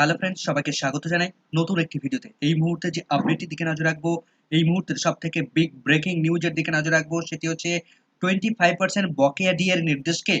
Hello friends সবাইকে স্বাগত জানাই নতুন একটি ভিডিওতে। এই মুহূর্তে যে আপডেটটির দিকে নজর রাখব, এই মুহূর্তের সব থেকে বিগ ব্রেকিং নিউজের দিকে নজর রাখব, সেটি হচ্ছে টোয়েন্টি ফাইভ পার্সেন্ট বকেয়া ডিএর নির্দেশকে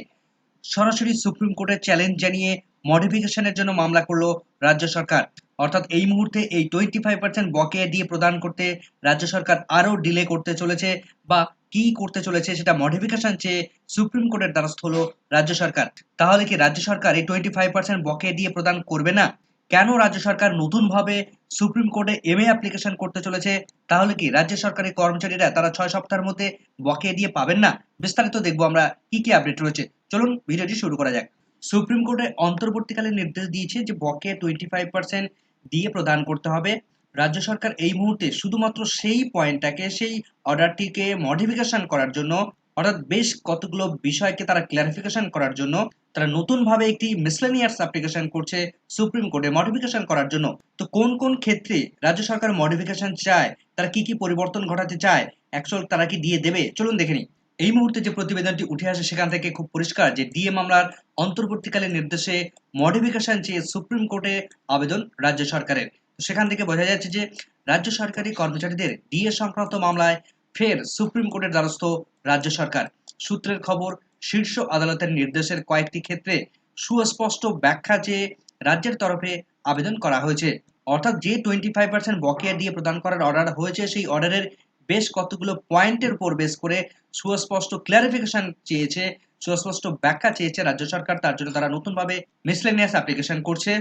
সরাসরি সুপ্রিম কোর্টে চ্যালেঞ্জ জানিয়ে মডিফিকেশনের জন্য মামলা করল রাজ্য সরকার। অর্থাৎ এই মুহূর্তে এই টোয়েন্টি ফাইভ পার্সেন্ট বকেয়া দিয়ে প্রদান করতে রাজ্য সরকার আরও ডিলে করতে চলেছে বা কি করতে চলেছে সেটা মডিফিকেশন চেয়ে সুপ্রিম কোর্টের দ্বারস্থ হলো রাজ্য সরকার। তাহলে কি রাজ্য সরকার এই টোয়েন্টি ফাইভ পার্সেন্ট বকেয়া দিয়ে প্রদান করবে না? কেন রাজ্য সরকার নতুনভাবে সুপ্রিম কোর্টে এমএ অ্যাপ্লিকেশন করতে চলেছে? তাহলে কি রাজ্য সরকারি কর্মচারীরা তারা ছয় সপ্তাহের মধ্যে বকেয়া দিয়ে পাবেন না? বিস্তারিত দেখব আমরা কি কি আপডেট রয়েছে। চলুন ভিডিওটি শুরু করা যাক। সুপ্রিম কোর্টে অন্তর্বর্তীকালে নির্দেশ দিয়েছে যে বকেয়া টোয়েন্টি ফাইভ পার্সেন্ট দিয়ে প্রদান করতে হবে। রাজ্য সরকার এই মুহূর্তে শুধুমাত্র সেই পয়েন্টটাকে, সেই অর্ডারটিকে মডিফিকেশন করার জন্য, অর্থাৎ বেশ কতগুলো বিষয়কে তারা ক্লারিফিকেশন করার জন্য তারা নতুনভাবে একটি মিসলেনিয়াস অ্যাপ্লিকেশন করছে সুপ্রিম কোর্টে মডিফিকেশন করার জন্য। তো কোন কোন ক্ষেত্রে রাজ্য সরকার মডিফিকেশন চায়, তারা কি কি পরিবর্তন ঘটাতে চায় অ্যাকচুয়াল তারা কি দিয়ে দেবে, চলুন দেখে নিই। এই মুহূর্তে যে প্রতিবেদনটি উঠে আসে সেখান থেকে খুব পরিষ্কার যে ডিএ মামলার অন্তর্বর্তীকালীন নির্দেশে মডিফিকেশন চেয়ে সুপ্রিম কোর্টে আবেদন রাজ্য সরকারের। সেখান থেকে বোঝা যাচ্ছে যে রাজ্য সরকারি কর্মচারীদের ডিএ সংক্রান্ত মামলায় ফের সুপ্রিম কোর্টের দ্বারস্থ রাজ্য সরকার। সূত্রের খবর শীর্ষ আদালতের নির্দেশের কয়েকটি ক্ষেত্রে সুস্পষ্ট ব্যাখ্যা চেয়ে রাজ্যের তরফে আবেদন করা হয়েছে। অর্থাৎ যে টোয়েন্টি ফাইভ পার্সেন্ট বকেয়া দিয়ে প্রদান করার অর্ডার হয়েছে, সেই অর্ডারের বেশ কতগুলো পয়েন্টের উপর বেশ করে সুস্পষ্ট ক্লারিফিকেশন চেয়েছে, সুস্পষ্ট ব্যাখ্যা চেয়েছে রাজ্য সরকার। তার জন্য তারা নতুনভাবে মিসলেনিয়াস অ্যাপ্লিকেশন করছে।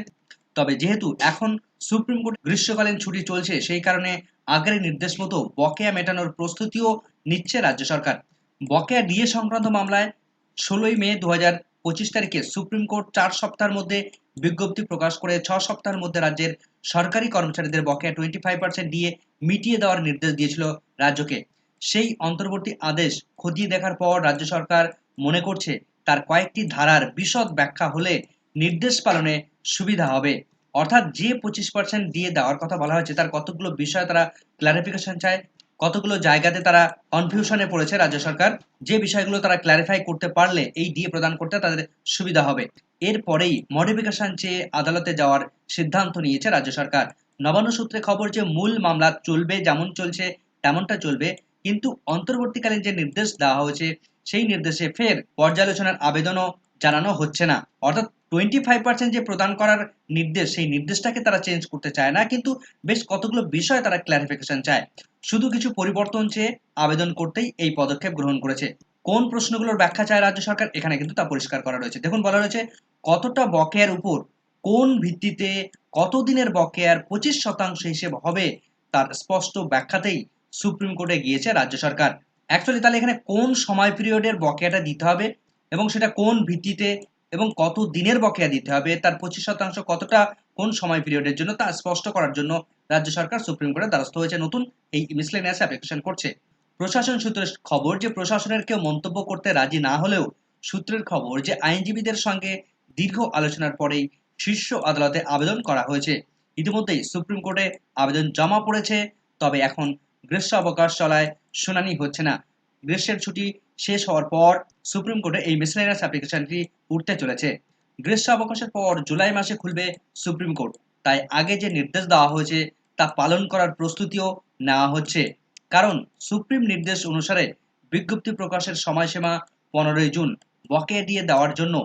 তবে যেহেতু এখন সুপ্রিম কোর্ট গ্রীষ্মকালীন ছুটি চলছে, সেই কারণে আগের নির্দেশ মতো বকেয়া মেটানোর প্রস্তুতিও নিচ্ছে রাজ্য সরকার। বকেয়া ডিএ সংক্রান্ত মামলায় ষোলোই মে দু পঁচিশ তারিখে সুপ্রিম কোর্ট চার সপ্তাহের মধ্যে বিজ্ঞপ্তি প্রকাশ করে ছ সপ্তাহের মধ্যে রাজ্যের সরকারি কর্মচারীদের বকেয়া টোয়েন্টি ফাইভ পার্সেন্ট দিয়ে মিটিয়ে দেওয়ার নির্দেশ দিয়েছিল রাজ্যকে। সেই অন্তর্বর্তী আদেশ খতিয়ে দেখার পর রাজ্য সরকার মনে করছে তার কয়েকটি ধারার বিশদ ব্যাখ্যা হলে নির্দেশ পালনে সুবিধা হবে। অর্থাৎ যে পঁচিশ পার্সেন্ট দিয়ে দেওয়ার কথা বলা হয়েছে, তার কতগুলো বিষয় তারা ক্লারিফিকেশন চায় কতগুলো জায়গাতে তারা কনফিউশনে পড়েছে রাজ্য সরকার? যে বিষয়গুলো তারা ক্ল্যারিফাই করতে পারলে এই ডিএ প্রদান করতে তাদের সুবিধা হবে। এরপরেই মডিফিকেশন চেয়ে আদালতে যাওয়ার সিদ্ধান্ত নিয়েছে রাজ্য সরকার। নবান্ন সূত্রে খবর যে মূল মামলা চলবে, যেমন চলছে, তেমনটা চলবে, কিন্তু অন্তর্বর্তীকালীন যে নির্দেশ দেওয়া হয়েছে, সেই নির্দেশে ফের পর্যালোচনার আবেদনও জানানো হচ্ছে না। অর্থাৎ টোয়েন্টি ফাইভ পার্সেন্ট যে প্রদান করার নির্দেশ, সেই নির্দেশটাকে তারা চেঞ্জ করতে চায় না, কিন্তু বেশ কতগুলো বিষয় তারা ক্ল্যারিফিকেশন চায়। শুধু কিছু পরিবর্তন চেয়ে আবেদন করতেই এই পদক্ষেপ গ্রহণ করেছে। কোন প্রশ্নগুলোর ব্যাখ্যা চায় রাজ্য সরকার, এখানে কিন্তু তা পরিষ্কার করা রয়েছে। দেখুন, বলা রয়েছে, কতটা বকেয়ার উপর, কোন ভিত্তিতে, কতদিনের বকেয়ার, পঁচিশ শতাংশ হিসেব হবে, তার স্পষ্ট ব্যাখ্যাতেই সুপ্রিম কোর্টে গিয়েছে রাজ্য সরকার। অ্যাকচুয়ালি তাহলে এখানে কোন সময় পিরিয়ডের বকেয়াটা দিতে হবে এবং সেটা কোন ভিত্তিতে এবং কত দিনের বকেয়া দিতে হবে, তার পঁচিশ শতাংশ কতটা, কোন সময় পিরিয়ডের জন্য, তা স্পষ্ট করার জন্য রাজ্য সরকার সুপ্রিম কোর্টের দ্বারস্থ হয়েছে। নতুন এই মিসলেনিয়াস অ্যাপ্লিকেশন করছে। প্রশাসন সূত্রের খবর যে, প্রশাসনের কেউ মন্তব্য করতে রাজি না হলেও সূত্রের খবর যে, আইনজীবীদের সঙ্গে দীর্ঘ আলোচনার পরেই শীর্ষ আদালতে আবেদন করা হয়েছে। ইতিমধ্যেই সুপ্রিম কোর্টে আবেদন জমা পড়েছে, তবে এখন গ্রীষ্ম অবকাশ চলায় শুনানি হচ্ছে না। গ্রীষ্মের ছুটি শেষ হওয়ার পর সুপ্রিম কোর্টে এই মিসলেনিয়াস অ্যাপ্লিকেশনটি উঠতে চলেছে। গ্রীষ্ম অবকাশের পর জুলাই মাসে খুলবে সুপ্রিম কোর্ট। তাই আগে যে নির্দেশ দেওয়া হয়েছে, তা পালন করার প্রস্তুতিও নেওয়া হচ্ছে। কারণ সুপ্রিম নির্দেশ অনুসারে বিজ্ঞপ্তি প্রকাশের সময়সীমা পনেরোই জুন। বকেয়া দিয়ে দেওয়ার জন্য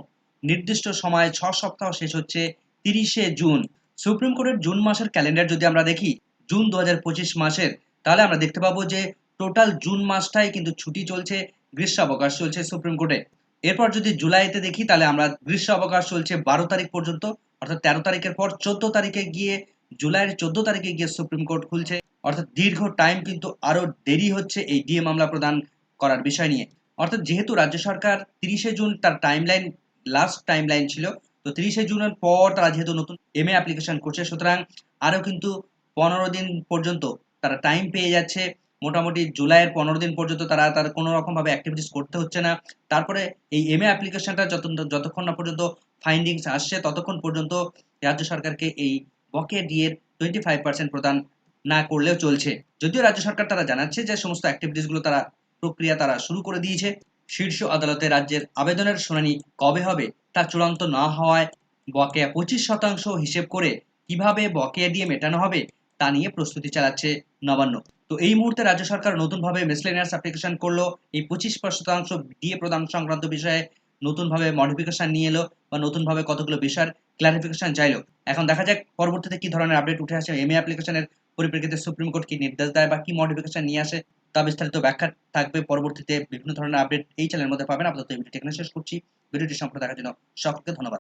নির্দিষ্ট সময় ছ সপ্তাহ শেষ হচ্ছে তিরিশে জুন। সুপ্রিম কোর্টের জুন মাসের ক্যালেন্ডার যদি আমরা দেখি, জুন দু হাজার পঁচিশ মাসের, তাহলে আমরা দেখতে পাবো যে টোটাল জুন মাসটাই কিন্তু ছুটি চলছে গ্রীষ্ম অবকাশ চলছে সুপ্রিম কোর্টে। এরপর যদি জুলাইতে দেখি, তাহলে আমরা গ্রীষ্ম অবকাশ চলছে বারো তারিখ পর্যন্ত, অর্থাৎ তেরো তারিখের পর চোদ্দ তারিখে গিয়ে, জুলাইয়ের চোদ্দ তারিখে গিয়ে সুপ্রিম কোর্ট খুলছে। অর্থাৎ দীর্ঘ টাইম কিন্তু আরও দেরি হচ্ছে এই ডিএ মামলা প্রদান করার বিষয় নিয়ে। অর্থাৎ যেহেতু রাজ্য সরকার তিরিশে জুন তার time line last time line ছিল, তো তিরিশে জুনের পর তারা যেহেতু নতুন এম এ অ্যাপ্লিকেশন করছে, সুতরাং আরও কিন্তু পনেরো দিন পর্যন্ত তারা টাইম পেয়ে যাচ্ছে। মোটামুটি জুলাইয়ের পনেরো দিন পর্যন্ত তারা, তার কোনো রকমভাবে অ্যাক্টিভিটিস করতে হচ্ছে না। তারপরে এই এম এ অ্যাপ্লিকেশনটা যত যতক্ষণ না পর্যন্ত ফাইন্ডিংস আসছে, ততক্ষণ পর্যন্ত রাজ্য সরকারকে এই বকে ডিএর টোয়েন্টি ফাইভ পার্সেন্ট প্রদান না করলেও চলছে। যদিও রাজ্য সরকার তারা জানাচ্ছে যে সমস্ত অ্যাক্টিভিটিসগুলো তারা, প্রক্রিয়া তারা শুরু করে দিয়েছে, শীর্ষ আদালতে রাজ্যের আবেদনের শুনানি কবে হবে তা চূড়ান্ত না হওয়ায় বকেয়া পঁচিশ শতাংশ হিসেব করে কীভাবে বকেয়া দিয়ে মেটানো হবে তা নিয়ে প্রস্তুতি চালাচ্ছে নবান্ন। তো এই মুহূর্তে রাজ্য সরকার নতুনভাবে মিসলেনিয়াস অ্যাপ্লিকেশন করল। এই পঁচিশ শতাংশ দিয়ে প্রদান সংক্রান্ত বিষয়ে নতুনভাবে মডিফিকেশন নিয়ে এলো বা নতুনভাবে কতগুলো বিষয়ের ক্লারিফিকেশন চাইলো। এখন দেখা যাক পরবর্তীতে কি ধরনের আপডেট উঠে আসে। এমএ অ্যাপ্লিকেশনের পরিপ্রেক্ষিতে সুপ্রিম কোর্ট কি নির্দেশ দেয় বা কি মডিফিকেশন নিয়ে আসে তা বিস্তারিত ব্যাখ্যা থাকবে। পরবর্তীতে বিভিন্ন ধরনের আপডেট এই চ্যানেলের মধ্যে পাবেন। আপাতত এই ভিডিওটি এখানে শেষ করছি। ভিডিওটি সম্পর্কে দেখার জন্য সকলকে ধন্যবাদ।